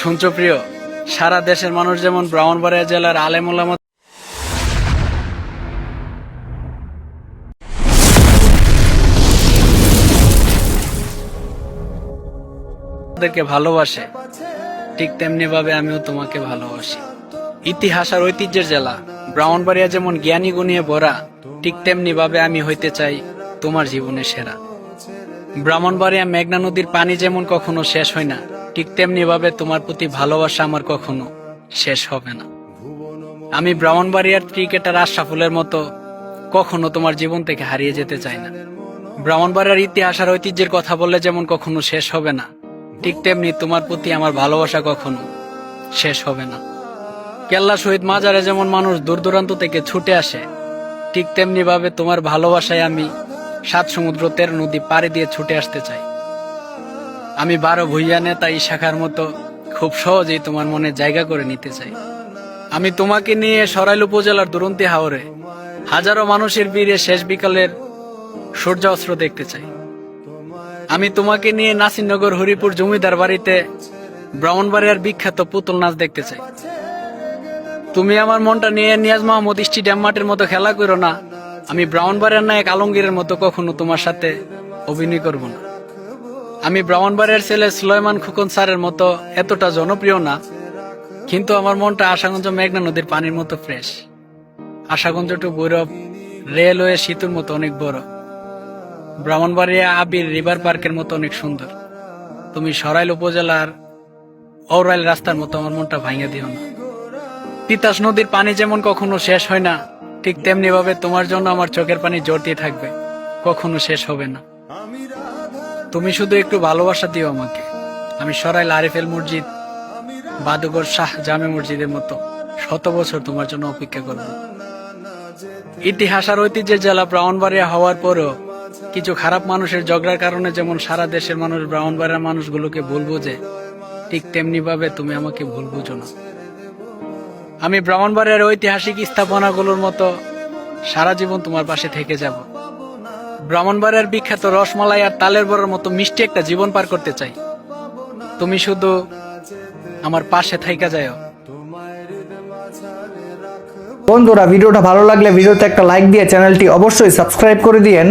শুনছো সারা দেশের মানুষ যেমন ব্রাহ্মণবাড়িয়া জেলার আলেমুলামা তাদেরকে ভালোবাসে, ঠিক তেমনি ভাবে আমিও তোমাকে ভালোবাসি। ইতিহাস আর ঐতিহ্যের জেলা, ব্রাহ্মণবাড়িয়া যেমন জ্ঞানী গুণিয়ে ভরা, ঠিক তেমনি ভাবে আমি হইতে চাই তোমার জীবনে সেরা। ব্রাহ্মণবাড়িয়া মেঘনা নদীর পানি যেমন কখনো শেষ হয় না ঠিক তেমনি ভাবে তোমার প্রতি ভালোবাসা আমার কখনো শেষ হবে না। আমি ব্রাহ্মণবাড়িয়ার ক্রিকেটার আশরাফুলের মতো কখনো তোমার জীবন থেকে হারিয়ে যেতে চাই না। ব্রাহ্মণবাড়িয়ার ইতিহাস আর ঐতিহ্যের কথা বললে যেমন কখনো শেষ হবে না, ঠিক তেমনি তোমার প্রতি আমার ভালোবাসা কখনো শেষ হবে না। কেল্লা শহীদ মাজারে যেমন মানুষ দূর দূরান্ত থেকে ছুটে আসে, ঠিক তেমনি ভাবে তোমার ভালোবাসায় আমি সাত সমুদ্র তের নদী পাড়ি দিয়ে ছুটে আসতে চাই। আমি বারো ভুইয়া নেতা শাখার মতো খুব সহজেই তোমার মনে জায়গা করে নিতে চাই। আমি তোমাকে নিয়ে সরাইল উপজেলার দুরন্তি হাওরে হাজারো মানুষের বীরে শেষ বিকালের সূর্য অস্ত্র দেখতে চাই। আমি তোমাকে নিয়ে নাসিরনগর, হরিপুর জমিদার বাড়িতে ব্রাহ্মণবাড়িয়ার বিখ্যাত পুতুল নাচ দেখতে চাই। তুমি আমার মনটা নিয়ে নিয়াজ মাহমুদ স্টেডিয়াম মাঠের মতো খেলা করো না। আমি ব্রাহ্মণবাড়িয়ার নায়ক আলমগীরের মতো কখনো তোমার সাথে অভিনয় করব না। আমি ব্রাহ্মণবাড়িয়ার ছেলে সুলাইমান খুকন স্যারের মতো এতটা জনপ্রিয় না, কিন্তু আমার মনটা আশাগঞ্জ মেঘনা নদীর পানির মতো fresh Ashuganj to Bhairab railway সেতুর মতো অনেক বড়। ব্রাহ্মণবাড়িয়া আবির রিভার পার্কের মতো অনেক সুন্দর। তুমি সরাইল উপজেলার ঔরাইল রাস্তার মতো আমার মনটা ভাঙিয়ে দিও না। তিতাস নদীর পানি যেমন কখনো শেষ হয় না, ঠিক তেমনি ভাবে তোমার জন্য আমার চোখের পানি জড়তে থাকবে, কখনো শেষ হবে না। তুমি শুধু একটু ভালোবাসা দিও আমাকে। আমি সরাইল আরিফেল মসজিদ বাদুগর শাহ জামে মসজিদের মতো শত বছর তোমার জন্য অপেক্ষা করব। ইতিহাস আর ঐতিহ্যের জেলা ব্রাহ্মণবাড়িয়া হওয়ার পরও কিছু খারাপ মানুষের ঝগড়ার কারণে যেমন সারা দেশের মানুষ ব্রাহ্মণবাড়িয়ার মানুষগুলোকে ভুল বোঝে, ঠিক তেমনি ভাবে তুমি আমাকে ভুল বুঝো না। আমি ব্রাহ্মণবাড়িয়ার ঐতিহাসিক স্থাপনাগুলোর মতো সারা জীবন তোমার পাশে থেকে যাব। ব্রাহ্মণবাড়িয়ার বিখ্যাত রসমালাই আর তালের বড়ার মতো মিষ্টি একটা জীবন পার করতে চাই। তুমি শুধু আমার পাশে থাইকা যাও বন্ধুরা, ভিডিওটা ভালো লাগলে ভিডিওতে একটা লাইক দিয়ে চ্যানেলটি অবশ্যই সাবস্ক্রাইব করে দিয়েন।